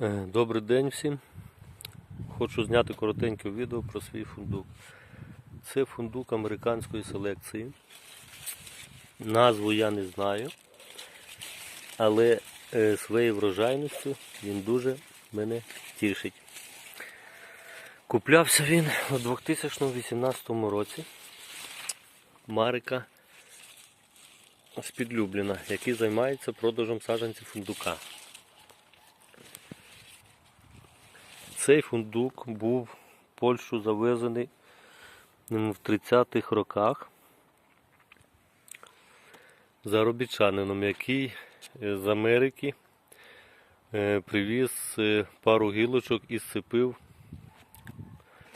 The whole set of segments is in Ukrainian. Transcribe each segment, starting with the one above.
Е, Добрий день всім. Хочу зняти коротеньке відео про свій фундук. Це фундук американської селекції. Назву я не знаю, але е, своєю врожайністю він дуже мене тішить. Куплявся він у 2018 році. Марика з який займається продажем саджанців фундука. Цей фундук був в Польщу завезений в 30-х роках заробітчанином, який е, з Америки е, привіз е, пару гілочок і сцепив,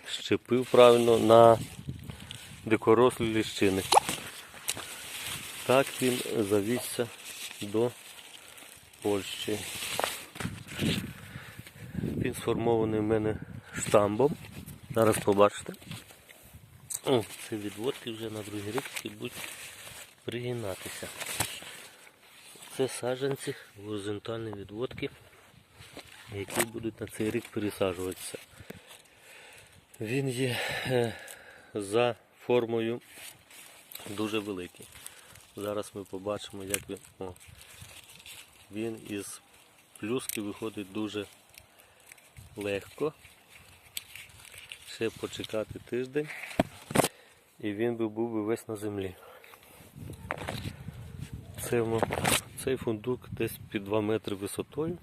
щепив правильно на дикорослі ліщини. Так він завівся до Польщі. Він сформований в мене штамбом. Зараз побачите. О, це відводки вже на другий рік і будуть пригинатися. Це саджанці, горизонтальні відводки, які будуть на цей рік пересаджуватися. Він є е, за формою дуже великий. Зараз ми побачимо, як він. О, він із плюски виходить дуже легко. Ще почекати тиждень і він би був би весь на землі. Це, цей фундук десь під 2 метри висотою.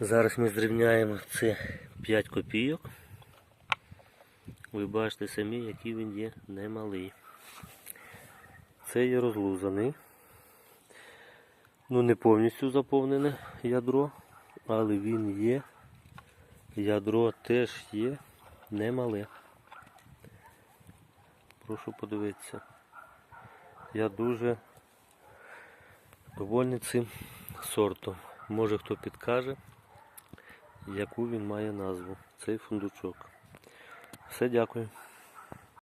Зараз ми зрівняємо це 5 копійок. Ви бачите самі, який він є немалий. Це є розлузаний. Ну не повністю заповнене ядро, але він є. Ядро теж є немале. Прошу подивитися. Я дуже довольний цим сортом. Може хто підкаже, яку він має назву, цей фундучок. Все, дякую.